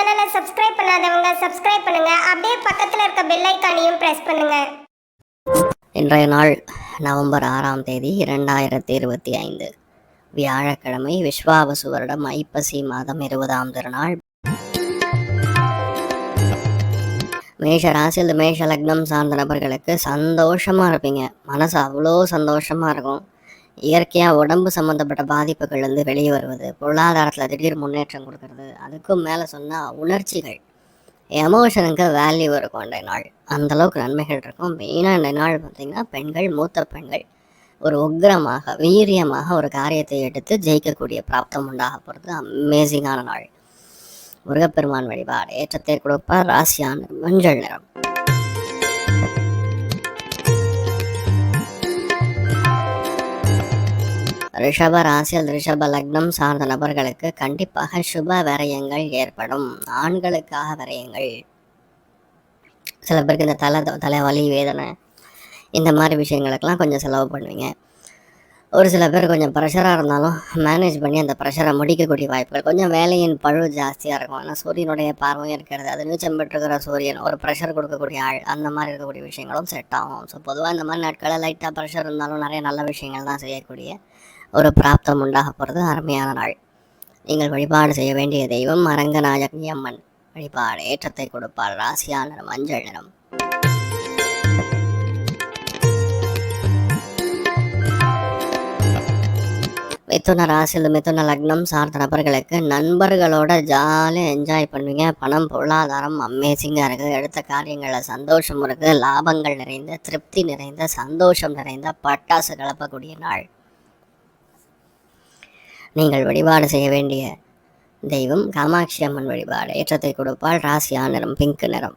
சேனலை சப்ஸ்கிரைப் பண்ணாதவங்க சப்ஸ்கிரைப் பண்ணுங்க. அப்படியே பக்கத்தில் இருக்க பெல் ஐக்கானையும் பிரஸ் பண்ணுங்க. இன்றைய நாள் நவம்பர் ஆறாம் தேதி இரண்டாயிரத்தி இருபத்தி ஐந்து. வியாழக்கிழமை விஸ்வாவசு வருடம் ஐப்பசி மாதம் இருபதாம் திருநாள். மேஷ ராசியில் மேஷ லக்னம் சார்ந்த நபர்களுக்கு சந்தோஷமா இருப்பீங்க. மனசு அவ்வளோ சந்தோஷமா இருக்கும். இயற்கையாக உடம்பு சம்மந்தப்பட்ட பாதிப்புகள் வந்து வெளியே வருவது பொருளாதாரத்தில் திடீர் முன்னேற்றம் கொடுக்கறது அதுக்கும் மேலே சொன்னால் உணர்ச்சிகள். எமோஷனுக்கு வேல்யூ இருக்கும் இன்றைய நாள். அந்தளவுக்கு நன்மைகள் இருக்கும். மெயினாக இந்த நாள் பார்த்திங்கன்னா பெண்கள் மூத்த பெண்கள். ஒரு உக்கிரமாக வீரியமாக ஒரு காரியத்தை எடுத்து ஜெயிக்கக்கூடிய பிராப்தம் உண்டாக போகிறது அமேசிங்கான நாள். முருகப்பெருமான் வழிபாடு. ஏற்றத்தை கொடுப்பார். ராசியான மஞ்சள் நிறம். ரிஷப ராசியில் ரிஷப லக்னம் சார்ந்த நபர்களுக்கு கண்டிப்பாக சுப விரயங்கள் ஏற்படும். ஆண்களுக்காக விரயங்கள். சில பேருக்கு இந்த தலை தலைவலி வேதனை இந்த மாதிரி விஷயங்களுக்கெல்லாம் கொஞ்சம் செலவு பண்ணுவீங்க. ஒரு சில பேர் கொஞ்சம் ப்ரெஷராக இருந்தாலும் மேனேஜ் பண்ணி அந்த ப்ரெஷரை முடிக்கக்கூடிய வாய்ப்புகள். கொஞ்சம் வேலையின் பழு ஜாஸ்தியாக இருக்கும். ஆனால் சூரியனுடைய பார்வையும் இருக்கிறது. அது நீச்சம் பெற்றுக்கிற சூரியன் ஒரு ப்ரெஷர் கொடுக்கக்கூடிய ஆள். அந்த மாதிரி இருக்கக்கூடிய விஷயங்களும் செட் ஆகும். ஸோ பொதுவாக இந்த மாதிரி நாட்களில் லைட்டாக ப்ரெஷர் இருந்தாலும் நிறைய நல்ல விஷயங்கள் தான் செய்யக்கூடிய ஒரு பிராப்தம் உண்டாக போகிறது அருமையான நாள். நீங்கள் வழிபாடு செய்ய வேண்டிய தெய்வம் அரங்கநாயகி அம்மன். வழிபாடு ஏற்றத்தை கொடுப்பாள் ராசியான நிறம் மஞ்சள் நிறம். மிதுன ராசியில் மிதுன லக்னம் சார்ந்த நபர்களுக்கு நண்பர்களோட ஜாலியாக என்ஜாய் பண்ணுவீங்க. பணம் பொருளாதாரம் அமேசிங்காக இருக்குது எடுத்த காரியங்களில் சந்தோஷம் இருக்குது லாபங்கள் நிறைந்த திருப்தி நிறைந்த சந்தோஷம் நிறைந்த பட்டாசு கலப்பக்கூடிய நாள். நீங்கள் வழிபாடு செய்ய வேண்டிய தெய்வம் காமாட்சி அம்மன் வழிபாடு. ஏற்றத்தை கொடுப்பால் ராசியா நிறம் பிங்க் நிறம்.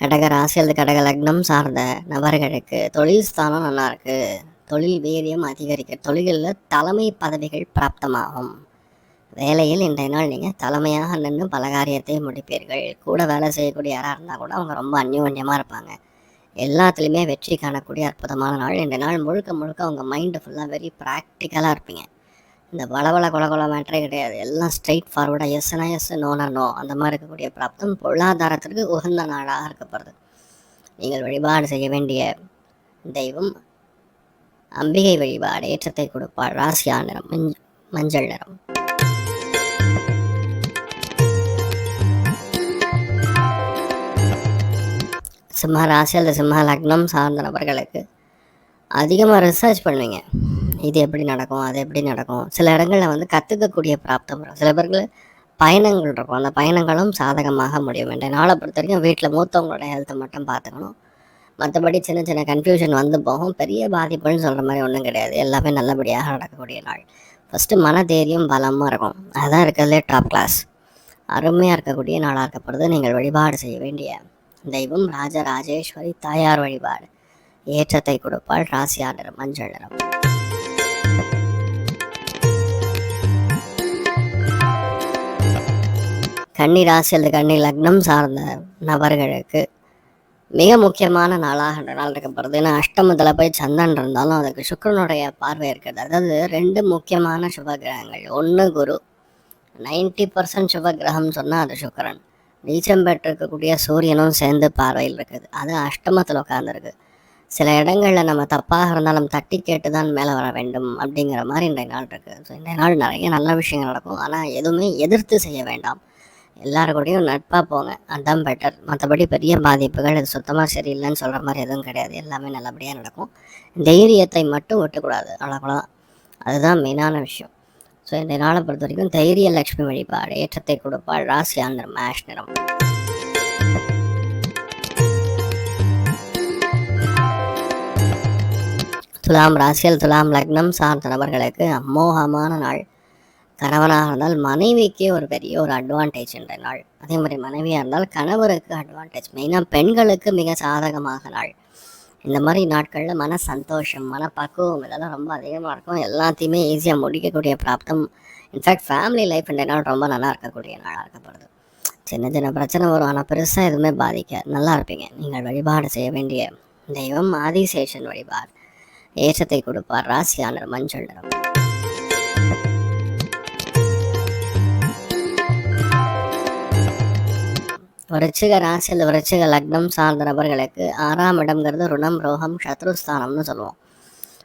கடக ராசி அல்லது கடக லக்னம் சார்ந்த நபர்களுக்கு தொழில் ஸ்தானம் நல்லா இருக்கு. தொழில் வீரியம் அதிகரிக்க தொழில்களில் தலைமை பதவிகள் பிராப்தமாகும். வேலையில் இன்றைய நாள் நீங்கள் தலைமையாக நின்று பல காரியத்தை முடிப்பீர்கள். கூட வேலை செய்யக்கூடிய யாராக இருந்தால் கூட அவங்க ரொம்ப அந்யோன்யமாக இருப்பாங்க. எல்லாத்துலேயுமே வெற்றி காணக்கூடிய அற்புதமான நாள். இந்த நாள் முழுக்க முழுக்க அவங்க மைண்டு ஃபுல்லாக வெரி ப்ராக்டிக்கலாக இருப்பீங்க. இந்த வளவள கொல கொல மேட்டரே கிடையாது. எல்லாம் ஸ்ட்ரைட் ஃபார்வர்டாக எஸ்னா எஸ் நோனா நோ அந்த மாதிரி இருக்கக்கூடிய பிராப்தம் பொருளாதாரத்திற்கு உகந்த நாளாக இருக்கப்படுது நீங்கள் வழிபாடு செய்ய வேண்டிய தெய்வம் அம்பிகை வழிபாடு ஏற்றத்தை கொடுப்பாள் ராசியா நிறம் மஞ்ச மஞ்சள் நிறம். சிம்ம ராசி அல்லது சிம்ம லக்னம் சார்ந்த நபர்களுக்கு அதிகமாக ரிசர்ச் பண்ணுவீங்க. இது எப்படி நடக்கும் அது எப்படி நடக்கும்? சில இடங்களில் வந்து கற்றுக்கக்கூடிய பிராப்தம் வரும். சில பேருக்கு பயணங்கள் இருக்கும். அந்த பயணங்களும் சாதகமாக முடியும். என்ற நாளை பொறுத்த வரைக்கும் வீட்டில் மூத்தவங்களோட ஹெல்த்தை மட்டும் பார்த்துக்கணும். மற்றபடி சின்ன சின்ன கன்ஃபியூஷன் வந்து போகும். பெரிய பாதிப்புன்னு சொல்கிற மாதிரி ஒன்றும் கிடையாது. எல்லாமே நல்லபடியாக நடக்கக்கூடிய நாள். ஃபஸ்ட்டு மன தைரியம் பலமாக இருக்கும். அதுதான் இருக்கிறதுலே டாப் கிளாஸ் அருமையாக இருக்கக்கூடிய நாளாக இருக்கப்படுது நீங்கள் வழிபாடு செய்ய வேண்டிய தெய்வம் ராஜராஜேஸ்வரி தாயார் வழிபாடு. ஏற்றத்தை கொடுப்பாள் ராசியா நிறம் மஞ்சள் நிறம். கன்னி ராசி அல்லது கன்னி லக்னம் சார்ந்த நபர்களுக்கு மிக முக்கியமான நாளாக நாள் இருக்கப்படுது ஏன்னா அஷ்டமத்தில் போய் சந்தன் இருந்தாலும் அதுக்கு சுக்கரனுடைய பார்வை இருக்கிறது. அதாவது ரெண்டு முக்கியமான சுப கிரகங்கள். ஒன்று குரு. நைன்டி பர்சன்ட் சுப கிரகம்னு சொன்னால் அது சுக்கரன். நீச்சம் பெற்றிருக்கக்கூடிய சூரியனும் சேர்ந்து பார்வையில் இருக்குது. அது அஷ்டமத்தில் உட்காந்துருக்கு சில இடங்களில் நம்ம தப்பாக இருந்தாலும் தட்டி கேட்டு தான் மேலே வர வேண்டும் அப்படிங்கிற மாதிரி இன்றைய நாள் இருக்குது ஸோ இன்றைய நாள் நிறைய நல்ல விஷயங்கள் நடக்கும். ஆனால் எதுவுமே எதிர்த்து செய்ய வேண்டாம். எல்லாருக்கூடையும் கூடயும் நட்பாக போங்க. அதான் பெட்டர் மற்றபடி பெரிய பாதிப்புகள் இது சுத்தமாக சரியில்லைன்னு சொல்கிற மாதிரி எதுவும் கிடையாது. எல்லாமே நல்லபடியாக நடக்கும். தைரியத்தை மட்டும் விட்டுக்கூடாது. அவ்வளோக்குலாம் அதுதான் மெயினான விஷயம். ஸோ இந்த நாளை பொறுத்த வரைக்கும் தைரிய லட்சுமி வழிபாடு ஏற்றத்தை கொடுப்பாள் ராசி ஆந்திரம் மேஷ் நிறம். துலாம் ராசியில் துலாம் லக்னம் சார்ந்த நபர்களுக்கு அம்மோகமான நாள். கணவனாக இருந்தால் மனைவிக்கே ஒரு பெரிய ஒரு அட்வான்டேஜ் என்ற நாள். அதே மாதிரி மனைவியாக இருந்தால் கணவருக்கு அட்வான்டேஜ் மெயினாக பெண்களுக்கு மிக சாதகமாக நாள். இந்த மாதிரி நாட்களில் மன சந்தோஷம் மன பக்குவம் இதெல்லாம் ரொம்ப அதிகமாக இருக்கும். எல்லாத்தையுமே ஈஸியாக முடிக்கக்கூடிய பிராப்தம். இன்ஃபேக்ட் ஃபேமிலி லைஃப் இந்த நாள் ரொம்ப நல்லா இருக்கக்கூடிய நாளாக இருக்கப்படுது. சின்ன சின்ன பிரச்சனை வரும். ஆனால் பெருசாக எதுவுமே பாதிக்க நல்லா இருப்பீங்க. நீங்கள் வழிபாடு செய்ய வேண்டிய தெய்வம் ஆதிசேஷன் வழிபாடு. ஏற்றத்தை கொடுப்பார். ராசியானர் மஞ்சள் நிறம். விருச்சிக ராசியில் விருச்சிக லக்னம் சார்ந்த நபர்களுக்கு ஆறாம் இடம்ங்கிறது ருணம் ரோகம் சத்ருஸ்தானம்னு சொல்லுவோம்.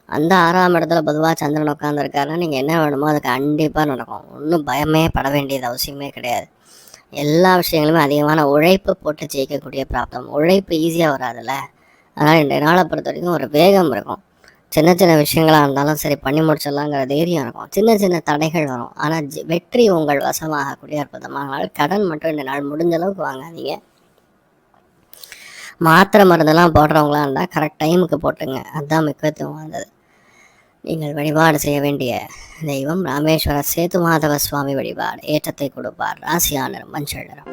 அந்த ஆறாம் இடத்துல பொதுவாக சந்திரன் உட்காந்துருக்காருன்னா நீங்கள் என்ன வேணுமோ அது கண்டிப்பாக நடக்கும். ஒன்றும் பயமே பட வேண்டியது அவசியமே கிடையாது. எல்லா விஷயங்களுமே அதிகமான உழைப்பு போட்டு ஜெயிக்கக்கூடிய பிராப்தம். உழைப்பு ஈஸியாக வராதுல்ல. அதனால் இன்றைய நாளை பொறுத்த வரைக்கும் ஒரு வேகம் இருக்கும். சின்ன சின்ன விஷயங்களாக இருந்தாலும் சரி பண்ணி முடிச்சிடலாங்கிற தைரியம் இருக்கும். சின்ன சின்ன தடைகள் வரும். ஆனால் ஜெ- வெற்றி உங்கள் வசமாகக்கூடிய அற்புதமாக கடன் மட்டும் இந்த நாள் முடிஞ்ச அளவுக்கு வாங்காதீங்க. மாத்திரை மருந்தெல்லாம் போடுறவங்களா இருந்தால் கரெக்ட் டைமுக்கு போட்டுங்க. அதுதான் முக்கியத்துவம் வந்தது நீங்கள் வழிபாடு செய்ய வேண்டிய தெய்வம் ராமேஸ்வர சேது மாதவ சுவாமி வழிபாடு. ஏற்றத்தை கொடுப்பார். ராசியானர் மஞ்சள் நிறம்.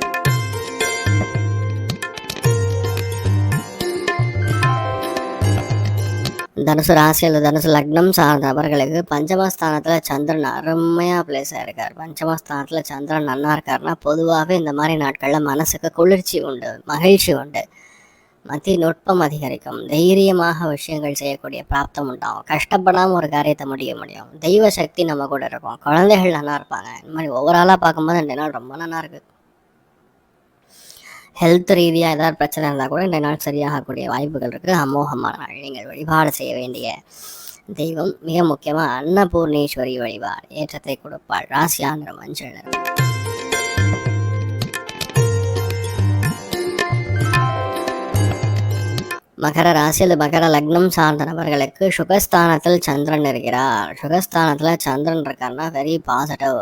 தனுசு ராசி அல்லது தனுசு லக்னம் சார்ந்த நபர்களுக்கு பஞ்சமஸ்தானத்தில் சந்திரன் அருமையாக பிளேஸ் இருக்கார். பஞ்சமஸ்தானத்தில் சந்திரன் நன்னா இருக்காருன்னா பொதுவாகவே இந்த மாதிரி நாட்களில் மனசுக்கு குளிர்ச்சி உண்டு மகிழ்ச்சி உண்டு. மத்திய நுட்பம் அதிகரிக்கும். தைரியமாக விஷயங்கள் செய்யக்கூடிய பிராப்தம் உண்டாகும். கஷ்டப்படாமல் ஒரு காரியத்தை முடிய முடியும். தெய்வ சக்தி நம்ம கூட இருக்கும். குழந்தைகள் நல்லா இருப்பாங்க. இந்த மாதிரி ஓவராலாக பார்க்கும்போது இந்த நாள் ரொம்ப நல்லா இருக்குது ஹெல்த் ரீதியாக ஏதாவது பிரச்சனை இருந்தால் கூட இந்த நாள் சரியாகக்கூடிய வாய்ப்புகள் இருக்குது அமோகமான நாள் நீங்கள் வழிபாடு செய்ய வேண்டிய தெய்வம் மிக முக்கியமாக அன்னபூர்ணேஸ்வரி வழிபாடு. ஏற்றத்தை கொடுப்பாள். ராசியாந்திர மஞ்சள் நிறம். மகர ராசி அல்லது மகர லக்னம் சார்ந்த நபர்களுக்கு சுகஸ்தானத்தில் சந்திரன் இருக்கிறார். சுகஸ்தானத்தில் சந்திரன் இருக்காருன்னா வெரி பாசிட்டிவ்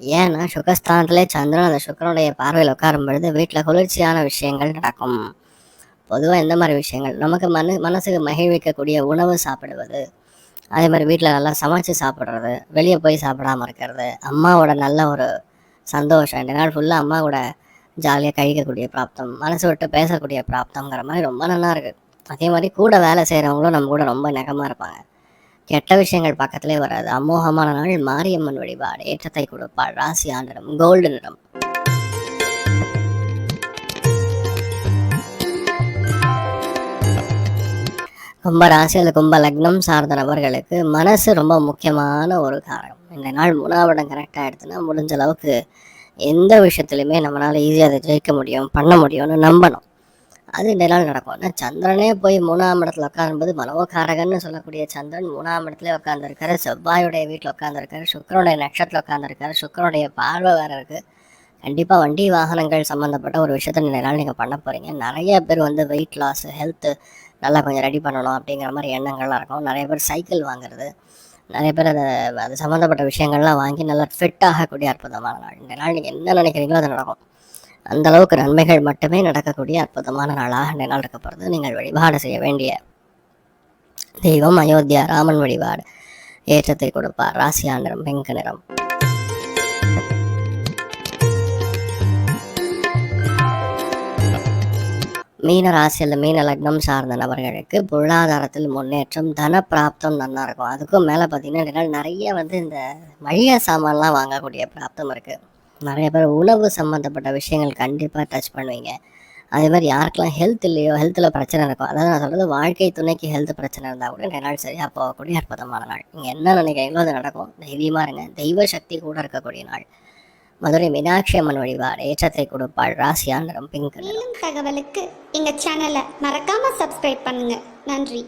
ஏன்னா சுகஸ்தானத்திலே சந்திரன் அந்த சுக்கரனுடைய பார்வையில் உட்காரும் பொழுது வீட்டில் குளிர்ச்சியான விஷயங்கள் நடக்கும். பொதுவாக இந்த மாதிரி விஷயங்கள். நமக்கு மன மனசுக்கு மகிழ்விக்கக்கூடிய உணவு சாப்பிடுவது அதே மாதிரி வீட்டில் நல்லா சமைச்சு சாப்பிட்றது வெளியே போய் சாப்பிடாம இருக்கிறது அம்மாவோட நல்ல ஒரு சந்தோஷம். இந்த நாள் ஃபுல்லாக அம்மா கூட ஜாலியாக கழிக்கக்கூடிய பிராப்தம் மனசு விட்டு பேசக்கூடிய பிராப்தங்கிற மாதிரி ரொம்ப நல்லா இருக்குது அதே மாதிரி கூட வேலை செய்கிறவங்களும் நம்ம கூட ரொம்ப நெகமாக இருப்பாங்க. கெட்ட விஷயங்கள் பக்கத்திலே வராது. அமோகமான நாள் மாரியம்மன் வழிபாடு. ஏற்றத்தை கொடுப்பாள் ராசி ஆண்டிடம் கோல்டு நிறம். கும்ப ராசி அல்லது கும்ப லக்னம் சார்ந்த நபர்களுக்கு மனசு ரொம்ப முக்கியமான ஒரு காரணம். இந்த நாள் மூணாவிடம் கரெக்டாக எடுத்துன்னா முடிஞ்ச அளவுக்கு எந்த விஷயத்துலையுமே நம்மளால் ஈஸியாக அதை ஜெயிக்க முடியும் பண்ண முடியும்னு நம்பணும். அது இந்த நாள் நடக்கும். ஆனால் சந்திரனே போய் மூணாம் இடத்துல உட்காரும்போது மனோகாரகன்னு சொல்லக்கூடிய சந்திரன் மூணாம் இடத்துல உட்காந்துருக்காரு செவ்வாயுடைய வீட்டில் உட்காந்துருக்காரு சுக்கரனுடைய நட்சத்திரத்தில் உட்காந்துருக்காரு சுக்கரனுடைய பார்வை வேறு இருக்குது கண்டிப்பாக வண்டி வாகனங்கள் சம்மந்தப்பட்ட ஒரு விஷயத்த இந்த நாள் நீங்கள் பண்ண போகிறீங்க நிறைய பேர் வந்து வெயிட் லாஸ் ஹெல்த்து நல்லா கொஞ்சம் ரெடி பண்ணணும் அப்படிங்கிற மாதிரி எண்ணங்கள்லாம் இருக்கும். நிறைய பேர் சைக்கிள் வாங்குறது. நிறைய பேர் அதை அது சம்மந்தப்பட்ட விஷயங்கள்லாம் வாங்கி நல்லா ஃபிட் ஆகக்கூடிய அற்புதமான நாள். இந்த நாள் நீங்கள் என்ன நினைக்கிறீங்களோ அது நடக்கும். அந்த அளவுக்கு நன்மைகள் மட்டுமே நடக்கக்கூடிய அற்புதமான நாளாக இந்த நாள் நீங்கள் வழிபாடு செய்ய வேண்டிய தெய்வம் அயோத்தியா ராமன் வழிபாடு. ஏற்றத்தை கொடுப்பார். ராசியா நிறம் பிங்க் நிறம். மீன ராசியில் மீன லக்னம் சார்ந்த நபர்களுக்கு பொருளாதாரத்தில் முன்னேற்றம் தன பிராப்தம் நல்லா இருக்கும். அதுக்கும் மேலே பார்த்தீங்கன்னா நிறைய வந்து இந்த மளிகை சாமான்லாம் வாங்கக்கூடிய பிராப்தம் இருக்குது நிறைய பேர் உணவு சம்மந்தப்பட்ட விஷயங்கள் கண்டிப்பாக டச் பண்ணுவீங்க. அதே மாதிரி யாருக்கெல்லாம் ஹெல்த் இல்லையோ ஹெல்த்தில் பிரச்சனை இருக்கும் அதாவது நான் சொல்கிறது வாழ்க்கை துணைக்கு ஹெல்த் பிரச்சனை இருந்தால் கூட இந்த நாள் சரியாக போகக்கூடிய அற்புதமான நாள். நீங்கள் என்ன நினைக்கிறீங்களோ அது நடக்கும். தைரியமாக இருங்க. தெய்வ சக்தி கூட இருக்கக்கூடிய நாள். மதுரை மீனாட்சி அம்மன் வழிபாடு ஏற்றத்தை கொடுப்பாள் ராசியா நிறம் பிங்க் மேலும் தகவலுக்கு எங்கள் சேனலை மறக்காமல் சப்ஸ்கிரைப் பண்ணுங்கள் நன்றி.